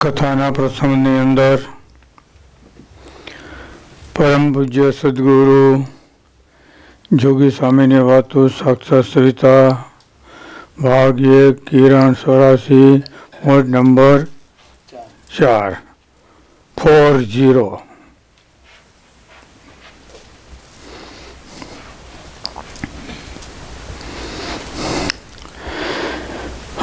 કથાના પ્રસંગની અંદર પરમ પૂજ્ય સદગુરુ જોગી સ્વામીની વાતો સાક્ષાત સવિતા ભાગ કિરણ ચોરાસી મોડ નંબર ચાર. ફોર ઝીરો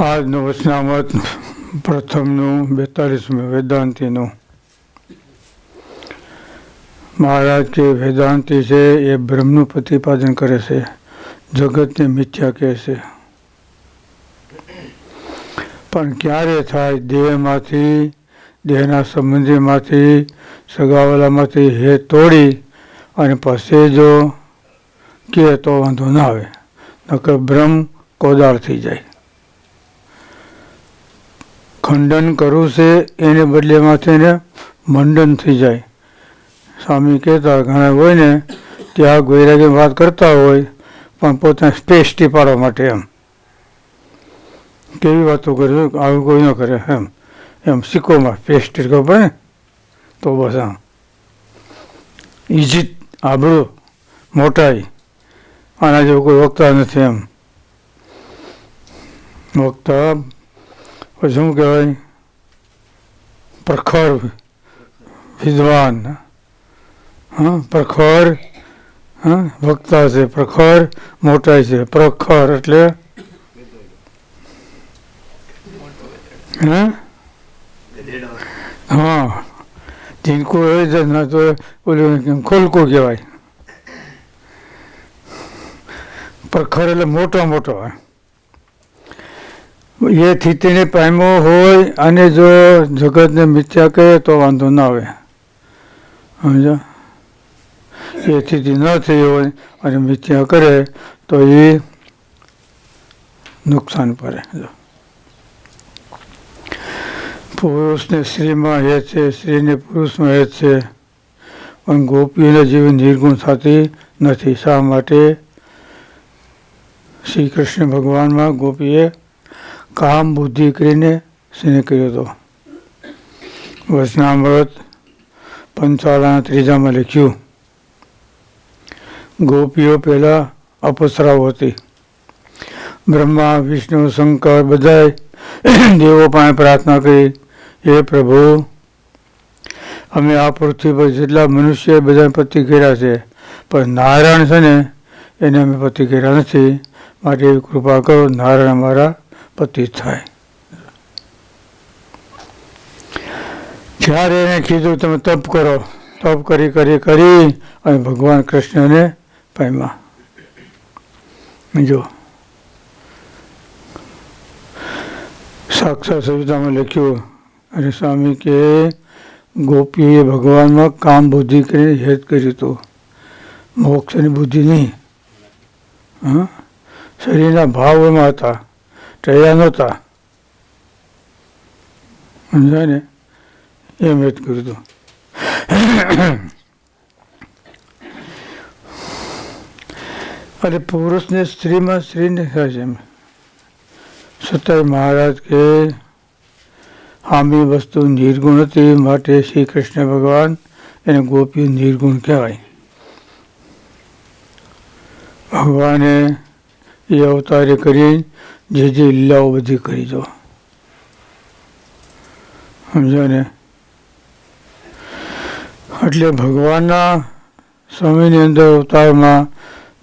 આજનું વચનામત પ્રથમનું, બેતાલીસમું વેદાંતિનું. મહારાજ કે વેદાંતિ છે એ બ્રહ્મનું પ્રતિપાદન કરે છે. જગતને મિથ્યા કહે છે. પણ ક્યારે થાય દેહમાંથી, દેહના સંબંધીમાંથી, સગાવાલામાંથી હે તોડી અને પછી જો, કે તો વાંધો ના આવે. નકર બ્રહ્મ કોદાળ થઈ જાય. ખંડન કરવું છે, એને બદલેમાંથી એને મંડન થઈ જાય. સ્વામી કહેતા, ઘણા હોય ને, ત્યાં વૈરાગી વાત કરતા હોય, પણ પોતાને સ્પેસ ટીપાડવા માટે એમ. કેવી વાતો કરે આવું કોઈ ન કરે એમ. એમ સિક્કોમાં સ્પેસ ટીકો પડે તો બસ આમ. ઇજિત આબળું મોટાઈ, આના જેવું કોઈ વક્તા નથી એમ. વક્તા શું કહેવાય? પ્રખર વિદ્વાન. હા, પ્રખર, હા, વક્તા છે. પ્રખર મોટાઈ છે. પ્રખર એટલે? હા? જીનકો હોય છે ના તો ઓલું ખોલકો કહેવાય. પ્રખર એટલે મોટો મોટો હોય એ સ્થિતિને પામ્યો હોય અને જો જગતને મિથ્યા કહે તો વાંધો ના આવે. સમજો એ સ્થિતિ ન થઈ હોય અને મિથ્યા કરે તો એ નુકસાન પડે. જો. પુરુષને સ્ત્રીમાં હેત છે, સ્ત્રીને પુરુષમાં હેત છે. પણ ગોપીઓના જીવન નિર્ગુણ થતી નથી. શા માટે? શ્રી કૃષ્ણ ભગવાનમાં ગોપીએ કામ બુદ્ધિ કરીને સિંહ કર્યો હતો વચનામૃત પંચાળાના ત્રીજામાં લખ્યું, ગોપીઓ પહેલા અપસરાઓ હતી. બ્રહ્મા, વિષ્ણુ, શંકર બધાય દેવો પાસે પ્રાર્થના કરી, હે પ્રભુ, અમે આ પૃથ્વી પર જેટલા મનુષ્ય બધા પતિ કર્યા છે, પણ નારાયણ છે ને એને અમે પતિ કર્યા નથી. માટે કૃપા કરો, નારાયણ અમારા પતિ થાય જ્યારે એને કીધું તમે તપ કરો તપ કરી કરી કરી અને ભગવાન કૃષ્ણને પામ્યા જો સાક્ષાત સવિતામાં લખ્યું અને સ્વામી કે ગોપીએ ભગવાનમાં કામ બુદ્ધિ કરીને હેત કર્યું હતું મોક્ષની બુદ્ધિ નહીં હા શરીરના ભાવ એમાં હતા ટયા નહોતા. સમજાય ને કર્યું હતું અને પુરુષને સ્ત્રીમાં સ્ત્રીને થાય છે એમ. મહારાજ કે આમી વસ્તુ નિર્ગુણ હતી, માટે શ્રી કૃષ્ણ ભગવાન એને ગોપી નિર્ગુણ કહેવાય. ભગવાને એ અવતારે કરી જે જે લીલાઓ બધી કરી દો. સમજો ને? એટલે ભગવાનના સમયની અંદર અવતારમાં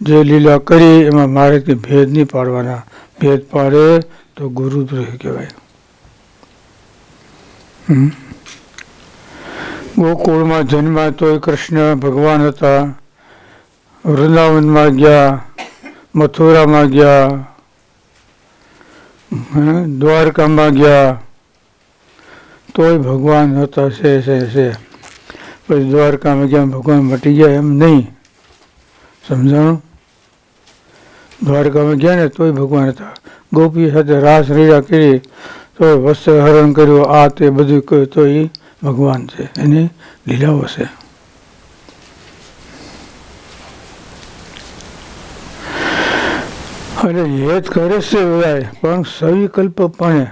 જે લીલા કરી, એમાં મારે કે ભેદ નહીં પાડવાના. ભેદ પાડે તો ગુરુદ્રોહ કહેવાય. ગોકુળમાં જન્મ્યા તોય કૃષ્ણ ભગવાન હતા. વૃંદાવનમાં ગયા, મથુરામાં ગયા દ્વારકામાં ગયા તોય ભગવાન હતા છે છે છે પછી દ્વારકામાં ગયા ભગવાન મટી ગયા એમ નહીં સમજાણું દ્વારકામાં ગયા ને તોય ભગવાન હતા ગોપી સાથે રાસ રીડા કરી તો વસ્ત્ર હરણ કર્યું આ તે બધું કર્યું તો એ ભગવાન છે એની લીલાઓ છે અરે હેત કરે છે બધાય પણ સવિકલ્પપણે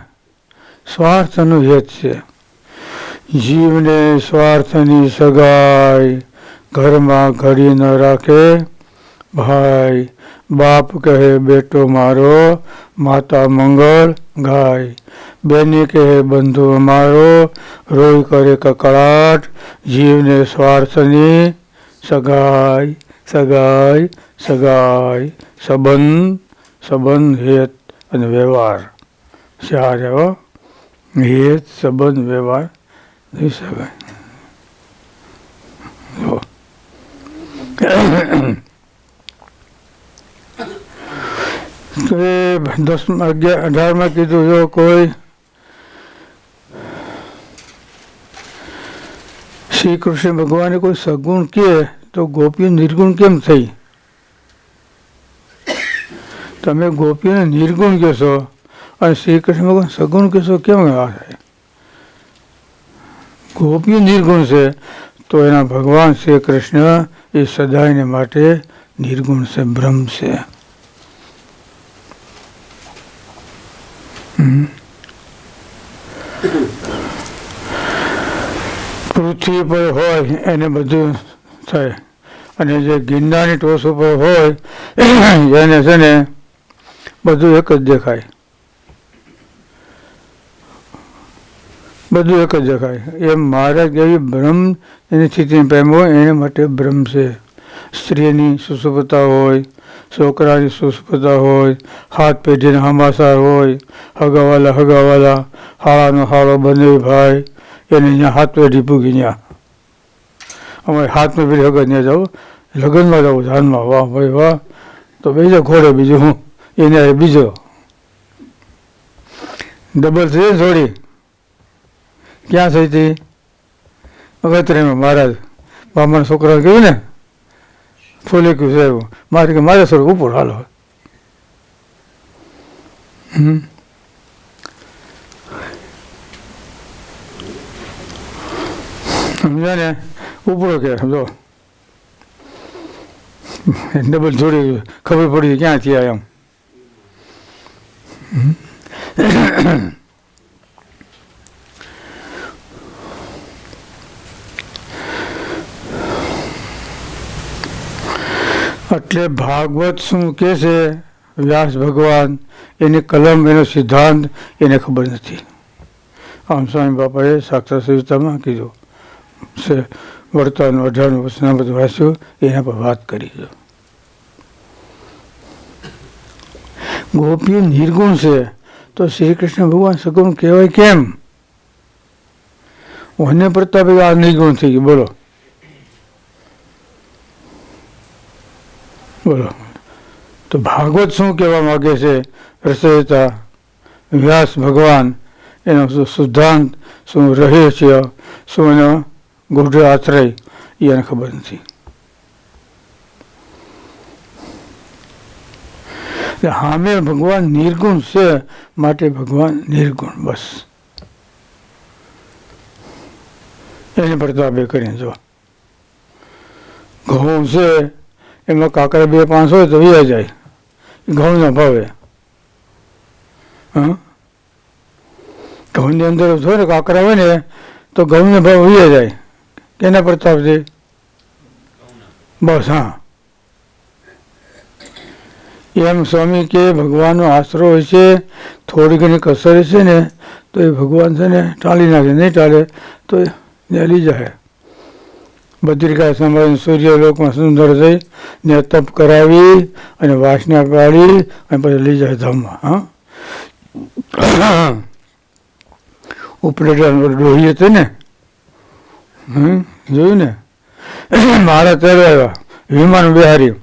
સ્વાર્થનું હેત છે. જીવને સ્વાર્થની સગાઈ ઘરમાં ઘડી ન રાખે. ભાઈ, બાપ કહે, બેટો મારો, માતા મંગળ ગાય. બેની કહે, બંધુ અમારો, રોઈ કરે કકળાટ. જીવને સ્વાર્થની સગાઈ સગાઈ સગાઈ, સંબંધ સંબંધ હેત અને વ્યવહાર. ચાર એવો હેત સંબંધ વ્યવહાર સગાઈ તો એ દસ અગિયાર અઢારમાં કીધું, જો કોઈ શ્રી કૃષ્ણ ભગવાને કોઈ સગુણ કહે, તો ગોપીઓ નિર્ગુણ કેમ થઈ? તમે ગોપીને નિર્ગુણ કહેશો અને શ્રી કૃષ્ણ ભગવાન સગુણ કહેશો, કેમ આ થાય? ગોપી નિર્ગુણ છે, તો એના ભગવાન શ્રી કૃષ્ણ એ સદાયને માટે નિર્ગુણ છે, બ્રહ્મ છે. પૃથ્વી પર હોય એને બધું થાય. અને જે ગિરનારની ટોચ ઉપર હોય, એને છે ને બધું એક જ દેખાય. બધું એક જ દેખાય. એ મહારાજ જેવી બ્રહ્મ એની સ્થિતિને પ્રેમ હોય, એને માટે બ્રહ્મ છે. સ્ત્રીની સુસુપતા હોય, છોકરાની સુસુપતા હોય, હાથ પેઢીના હમાસાર હોય, હગાવાલા હગાવાલા, હાળાનો હાળો બંને ભાઈ, એને અહીંયા હાથ પેઢી પૂગી ત્યાં અમારે હાથમાં પેઢી હગા ત્યાં જાઉં. લગ્નમાં જાઉં, જાનમાં. વાહ, ભાઈ, વાહ. તો બીજા ઘોડે બીજું હું. એને બીજો. ડબલ થઈ ને ક્યાં થઈ હતી? અગત્યમાં મહારાજ બ્રાહ્મણ છોકરા કહ્યું ને? ફૂલે કહ્યું સાહેબ મારે કે મારે સ્વરૂપ ઉપર હાલો. હમ. સમજ્યા ને? ઉપરો કે સમજો ડબલ જોડી ખબર પડી ક્યાં થયા એમ. એટલે ભાગવત શું કે છે? વ્યાસ ભગવાન, એની કલમ, એનો સિદ્ધાંત, એને ખબર નથી. આમ સ્વામી બાપાએ સાક્ષાત સંહિતામાં કીધું વર્તન અઢારનું વર્ષના બધું વાંચ્યું, એના પર વાત કરી છે. ગોપીઓ નિર્ગુણ છે, તો શ્રી કૃષ્ણ ભગવાન સગુણ કહેવાય કેમ? વન્ય પ્રતાપે આ નિર્ગુણ થઈ ગયું. બોલો. બોલો. તો ભાગવત શું કહેવા માગે છે? રચયિતા વ્યાસ ભગવાન, એનો શું સિદ્ધાંત શું રહસ્ય શું એનો ગુઢ આશ્રય? એને ખબર નથી. સામે ભગવાન નિર્ગુણ છે માટે ભગવાન નિર્ગુણ, બસ. એને પ્રતાપે કરીને જો ઘઉં છે, એમાં કાકરા બે પાંચ હોય તો વ્યા જાય. ઘઉંના ભાવે. હા? ઘઉંની અંદર થોડે કાંકરા હોય ને, તો ઘઉંના ભાવ વ્યા જાય. કેના પ્રતાપથી બસ, હા. એમ સ્વામી કે ભગવાનનો આશરો હોય છે, થોડી ઘણી કસર છે ને, તો એ ભગવાન છે ને ટાળી નાખે, નહીં ટાળે તો એ નેલી જાય બદ્રિકા સંભાળીને સૂર્ય લોકમાં સુંદર થઈ ને તપ કરાવી અને વાસના કાઢી અને પછી લઈ જાય ધામમાં, હા? ઉપરેટા ડોહી હતી ને, હમ, જોયું ને? મારા તેડવા વિમાન બિહારી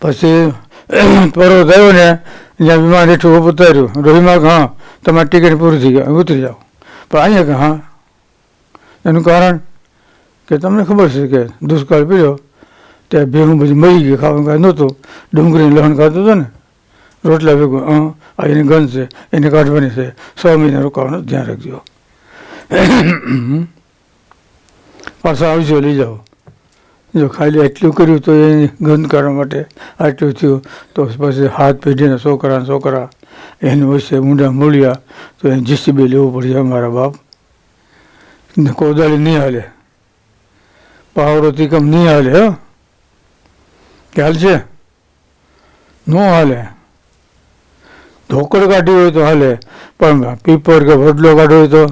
પછી પર્વત થયો ને, જ્યાં વિમાન હેઠું ઉતાર્યું રોહીમાં હા, તમારી ટિકિટ પૂરી થઈ ગઈ, ઉતરી જાઓ. પણ અહીંયા કે હા. એનું કારણ કે તમને ખબર છે કે દુષ્કાળ પીડ્યો, ત્યાં ભેગું બધું મરી ગયું ખાવાનું કાંઈ નહોતું. ડુંગળીનું લહણ ખાતું હતું ને, રોટલા ભેગું, હં, આ એની ગંધ છે, એને કાઢવાની છે સો મહિના રોકાવાનું, ધ્યાન રાખજો. પાછા આવજો, લઈ જાઓ. જો ખાલી એટલું કર્યું તો એ ગંધ કરવા માટે આટલું થયું, તો પછી હાથ પેઢીને છોકરા છોકરા એની વચ્ચે ઊંડા મૂળ્યા, તો એને જીસીબી લેવું પડશે અમારા બાપ. ને કોદાળી નહીં હાલે. પાવડોથી કમ નહીં હાલે, હો. ખ્યાલ છે? ન હાલે. ઢોકળ કાઢી હોય તો હાલે, પણ પીપર કે વડલો કાઢ્યો હોય તો?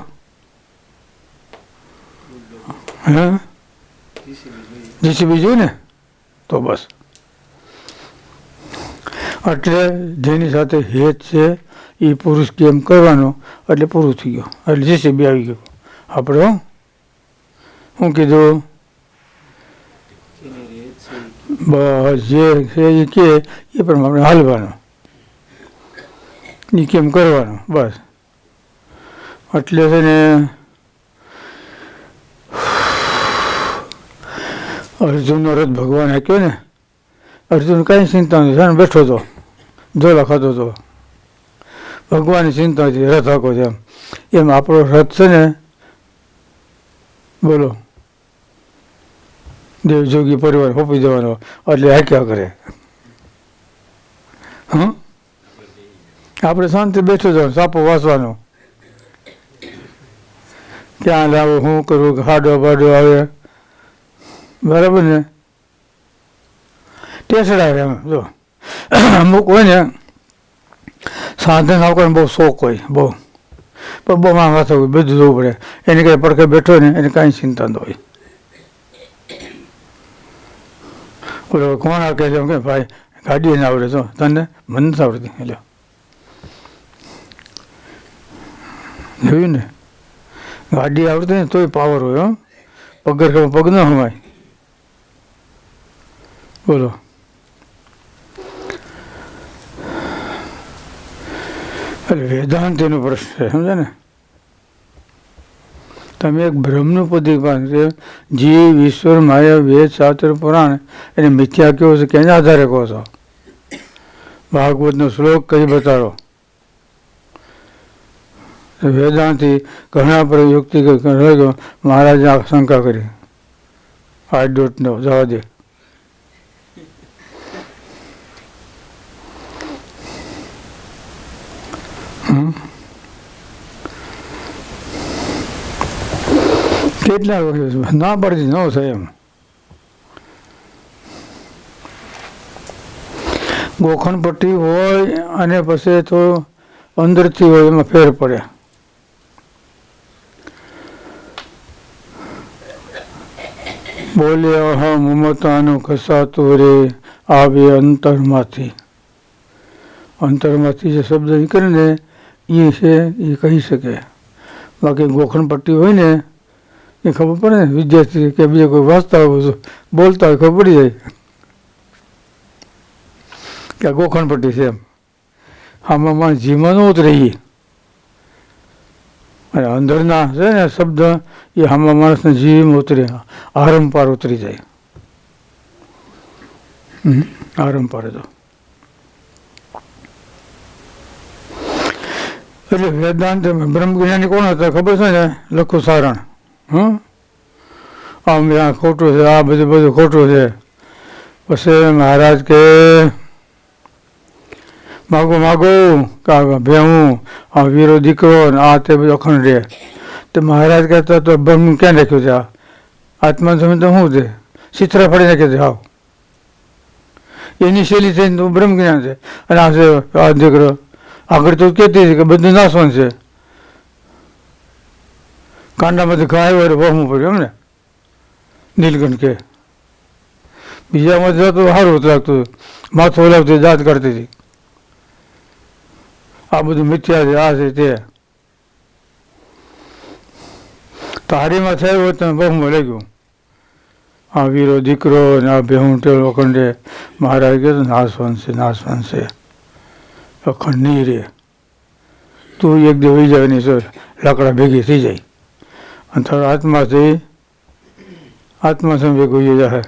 હે? જીસીબી જોયું ને તો બસ. એટલે જેની સાથે હેત છે એ પુરુષ કેમ કરવાનો, એટલે પૂરું થઈ ગયું. એટલે જીસીબી આવી ગયું. આપણે? શું કીધું? બસ, જે છે એ કે, એ પ્રમાણે હાલવાનું. એ કેમ કરવાનું? બસ. એટલે છે ને અર્જુનનો રથ ભગવાન હાક્યો ને, અર્જુન કાંઈ ચિંતા નથી જાણે બેઠો હતો જોલા ખાતો હતો ભગવાનની ચિંતા હતી રથ હાકો છે એમ. એમ આપણો રથ છે ને, બોલો. દેવજોગી પરિવાર હોપી દેવાનો એટલે હાક્યા કરે. હં? આપણે શાંતિ બેઠો જવાનું સાપો વાંચવાનો. ક્યાં લાવો શું કરવું ખાડો બાડો આવે. બરાબર ને? ટેસડા એમ, જો. અમુક હોય ને, સાધન આવવાનો બહુ શોખ હોય, બહુ. પણ બહુ માં હોય, બધું જોવું પડે. એને કાંઈ પડખે બેઠો ને, એને કાંઈ ચિંતા ન હોય. બોલો કોણ આ કહે છે? કે, ભાઈ ગાડી એને આવડે તો તને? મને નથી આવડતી. એટલે જોયું ને? ગાડી આવડતી ને, તોય પાવર હોય, હો. પગર પગ ન હમાય બોલો. એટલે વેદાંત એનો પ્રશ્ન છે સમજે ને? તમે એક બ્રહ્મનું પ્રતિપાદન છે, જીવ, ઈશ્વર, માયા, વેદ, શાસ્ત્ર, પુરાણ, એને મિથ્યા કેવો છે, કેના આધારે કહો છો? ભાગવતનો શ્લોક કઈ બતાડો વેદાંતિ ઘણા પર યુક્તિ મહારાજે શંકા કરી. આઈ ડોન્ટ નો જવા દે. કેટલા વખત ના પડતી ન થાય એમ. ગોખણ પટ્ટી હોય અને પછી તો અંદરથી હોય એમાં ફેર પડે. બોલે અહમ મમતાનું કસાતું રે, આવે અંતરમાંથી. અંતરમાંથી જે શબ્દ નીકળે ને એ છે એ કહી શકે. બાકી ગોખણ પટ્ટી હોય ને, એ ખબર પડે ને, વિદ્યાર્થી કે બીજા કોઈ વાંચતા હોય બોલતા હોય, ખબર પડી જાય. કે આ ગોખણ પટ્ટી છે એમ. આમાં જીવન ઉતરે ઈ. અને અંદરના છે ને શબ્દ, એ આમાં માણસને જીવમાં ઉતરે. આરંપાર ઉતરી જાય. આરંપાર તો એટલે વેદાંત બ્રહ્મજ્ઞાની કોણ હતા? ખબર છે ને? લખું સારણ. હં આમ ખોટું છે, આ બધું બધું ખોટું છે. પછી મહારાજ કે, માગો માગો કે ભેહું, આ વીરો દીકરો આ તે બધું અખંડ. રહે તો મહારાજ કહેતા તો બ્રહ્મ ક્યાં રાખ્યું છે આ? આત્મા તમે તો શું છે? ચિત્ર ફળી નાખે છે આવ એની શૈલી થઈને બ્રહ્મ જ્ઞાન છે. અને આ છે આ દીકરો. આગળ તો કહેતી હતી કે બધું નાશવાન છે. કાંડામાંથી ઘા આવ્યો એટલે વહમું પડ્યું એમ ને? નીલકંઠ કે. બીજામાં જતું સારું લાગતું. માથું લાગતું દાંત કરતી હતી. આ બધું મિથ્યા છે, આ છે તે. તારીમાં થયું હોય તમે બહુ લાગ્યું આ વીરો દીકરો ને આ બેહું ટેલ અખંડે મહારાજ કહેતો નાશવાન છે નાશવાન છે. અખંડ નહીં રહે તું એક દિવસ જાય નહીં લાકડા ભેગી થઈ જાય. અને તારો આત્માથી આત્મા સમ ભેગું થઈ જાય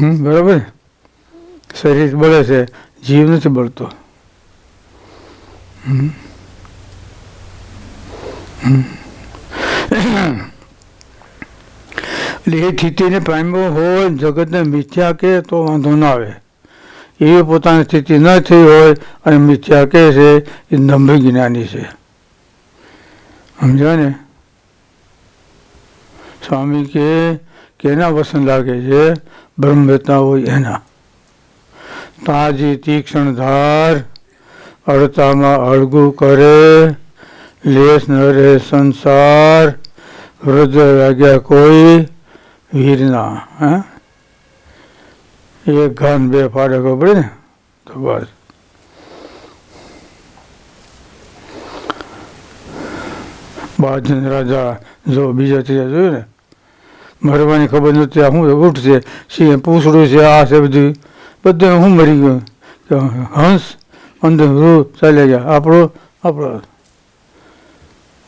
હમ, બરાબર? શરીર બળે છે, જીવ નથી બળતો. હમ. એટલે એ સ્થિતિને પામ્યો હોય જગતને મિથ્યા કે તો વાંધો ના આવે. એ પોતાની સ્થિતિ ન થઈ હોય અને મિથ્યા કહે છે એ નમ્ર જ્ઞાની છે. સમજો ને? સ્વામી કે, કેના વસન લાગે છે? બ્રહ્મવેતા હોય એના. તાજી તીક્ષ્ણ ધાર અડતામાં અળગું કરે, લેસ ન રહે સંસાર હૃદય લાગ્યા કોઈ વીરના, હા? એક ઘન, બે ફાડકો પડે ને તો બસ. બાજન રાજા જો બીજા ત્રીજા જોયું ને, મરવાની ખબર નથી આ શું ઉઠશે સિંહ પૂછડું છે, આ છે બધું. બધું હું મરી ગયું. કે હંસ અંદર રૂ ચાલ્યા ગયા આપણો આપણો.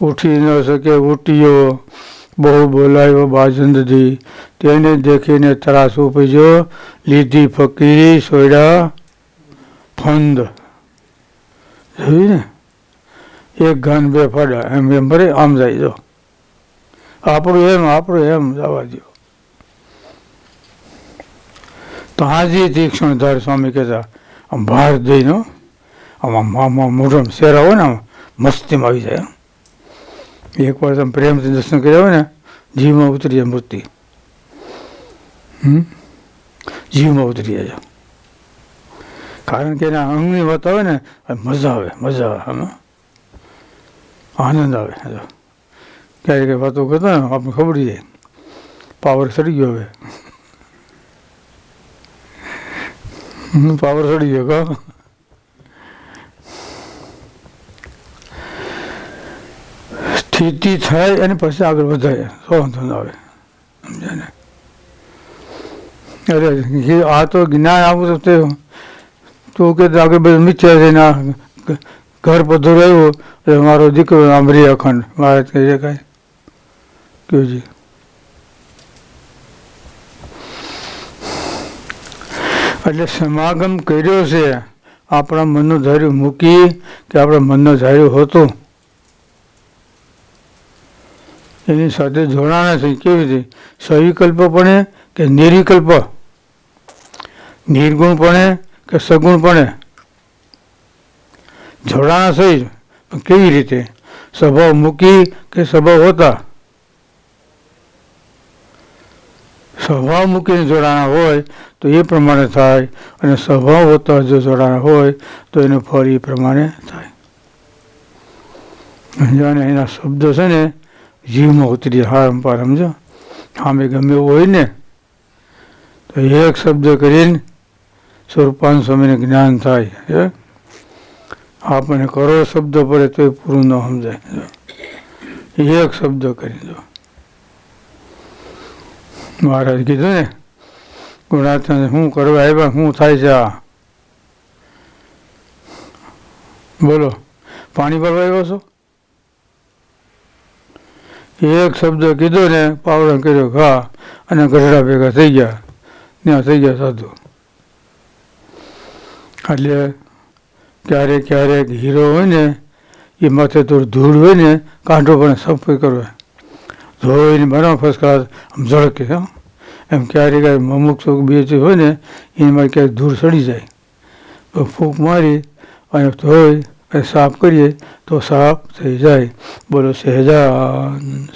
ઉઠી ન શકે, ઉઠ્યો. બહુ બોલાયો બાજંદથી તેને દેખીને ત્રાસ ઉપજ્યો લીધી ફકીરી, સોયડા, ફંદ. જોયું ને? એક ઘન બે ફાડા, એમ એમ ભરે આમ જાય જો. આપણું એમ આપણું એમ, જવા દો તો હાજી તીક્ષ્ણ ધાર સ્વામી કહેતા, આમ ભાર દઈને આમ આમ મોઢામાં શેરા હોય ને આમ, મસ્તીમાં આવી જાય. એકવાર તમે પ્રેમથી દર્શન કર્યા હોય ને, જીવમાં ઉતરી જાય મૂર્તિ જીવમાં ઉતરી જાય કારણ કે એના અંગની વાત આવે ને મજા આવે મજા આવે આમાં આનંદ આવે ક્યારેક વાતો કરતા ને આપણે ખબર જાય. પાવર સડી ગયો હવે. પાવર સડી ગયો, કા? સ્થિતિ થાય અને પછી આગળ વધાય તો વાંધો ના આવે સમજાય ને અરે આ તો જ્ઞાન આવું તો તે કે આગળ બધું મિથ્યા છે ના ઘર બધું રહ્યું એટલે મારો દીકરો આંબરી અખંડ મારે કહીએ છે કાંઈ કયું જી એટલે સમાગમ કર્યો છે આપણા મનનું ધાર્યું મૂકી કે આપણા મનનું ધાર્યું હતું એની સાથે જોડાણા છે કેવી રીતે? સવિકલ્પપણે કે નિર્વિકલ્પ નિર્ગુણપણે કે સગુણપણે? જોડાણા સહી પણ કેવી રીતે? સ્વભાવ મૂકી કે સ્વભાવ હોતા? સ્વભાવ મૂકીને જોડાણા હોય તો એ પ્રમાણે થાય અને સ્વભાવ હોતા જો જોડાણા હોય તો એનું ફળ એ પ્રમાણે થાય. જાણે એના શબ્દો છે ને જીવમાં ઉતરી હારમ પાર સમજો? સામે ગમે એવું હોય ને, તો એક શબ્દ કરીને સ્વરૂપાન સ્વામીને જ્ઞાન થાય, હે? આપણને કરોડ શબ્દ પડે તો પૂરું ન સમજાય એક શબ્દ કરી દો મહારાજ કીધું ને ગુણાત્મા શું કરવા આવ્યા શું થાય છે આ? બોલો, પાણી ભરવા આવ્યો છો? એક શબ્દ કીધો ને પાવડો કર્યો ઘા અને ગઢડા ભેગા થઈ ગયા. ત્યાં થઈ ગયા સાધુ. એટલે ક્યારેક ક્યારેક હીરો હોય ને, એ માથે થોડું ધૂળ હોય ને, કાંઠો પણ સફાઈ કરવો. ધોઈને બરાબર ફર્સ્ટ ક્લાસ આમ ઝળકે એમ ક્યારેક ક્યારેક અમુક ચોક બે જે હોય ને, એમાં ક્યારેક ધૂળ સડી જાય. તો ફૂંક મારી, અને ધોઈ સાફ કરીએ તો સાફ થઈ જાય. બોલો સહેજાન